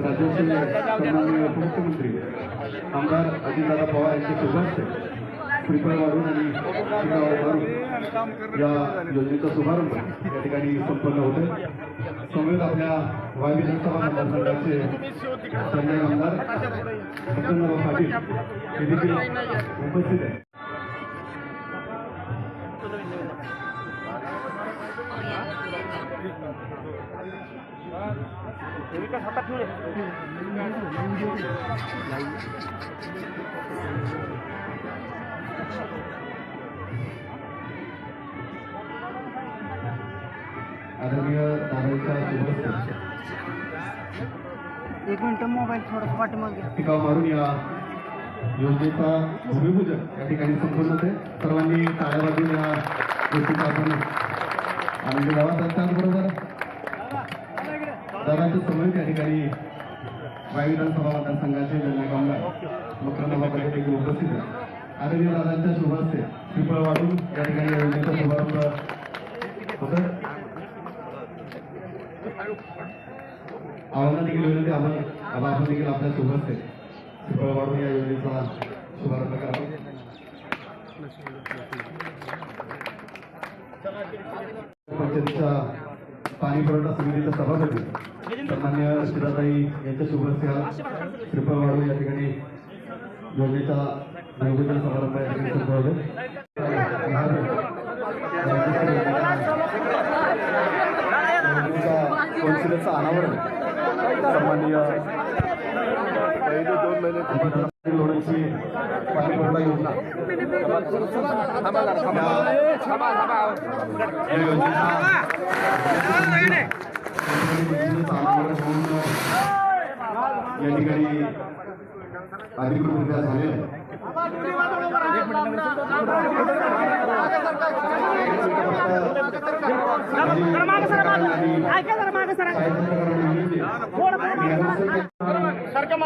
राज्याचे उपमुख्यमंत्री आमदार अजितदादा पवार यांचे शुभारंभ श्रीफळ वाढून आणि या योजनेचा शुभारंभ. या ठिकाणी संपन्न होते समवेत आपल्या वाय विधानसभा मतदारसंघाचे संजय आमदार हसनराव पाटील हे देखील उपस्थित आहे आदरणीय एक मिनिट मोबाईल थोडं पाठीमागे. टिकाव मारून या योजनेचा भूमिपूजन या ठिकाणी संपन्न होते. सर्वांनी टाळ्या वाजून या गोष्टीचा आपण आनंद घ्यावा तर त्याचबरोबर दादांच्या समोर या ठिकाणी वायू विधानसभा मतदारसंघाचे निर्णय कामगार मकरंदाबाद देखील उपस्थित आहे आदरणीय दादांच्या शुभास्ते हस्ते वाढून या ठिकाणी योजनेचा शुभारंभ होतं आव्हानं देखील विनंती आम्ही आपण देखील आपल्या शुभ हस्ते श्रीफळ वाढून या योजनेचा शुभारंभ करावा. पंचायतीच्या पाणी पुरवठा समितीच्या सभापती सन्मान्य शिराताई यांच्या शुभ हस्ते श्रीफळ वाढून या ठिकाणी योजनेचा नियोजन समारंभ या ठिकाणी संपन्न होतो. अनावरण सन्माननीय पहिले दोन महिने लोणांची पाणी पुरवठा योजना या योजनेचा योजनेचं अनावरण होऊन या ठिकाणी अधिकृतरित्या झालेलं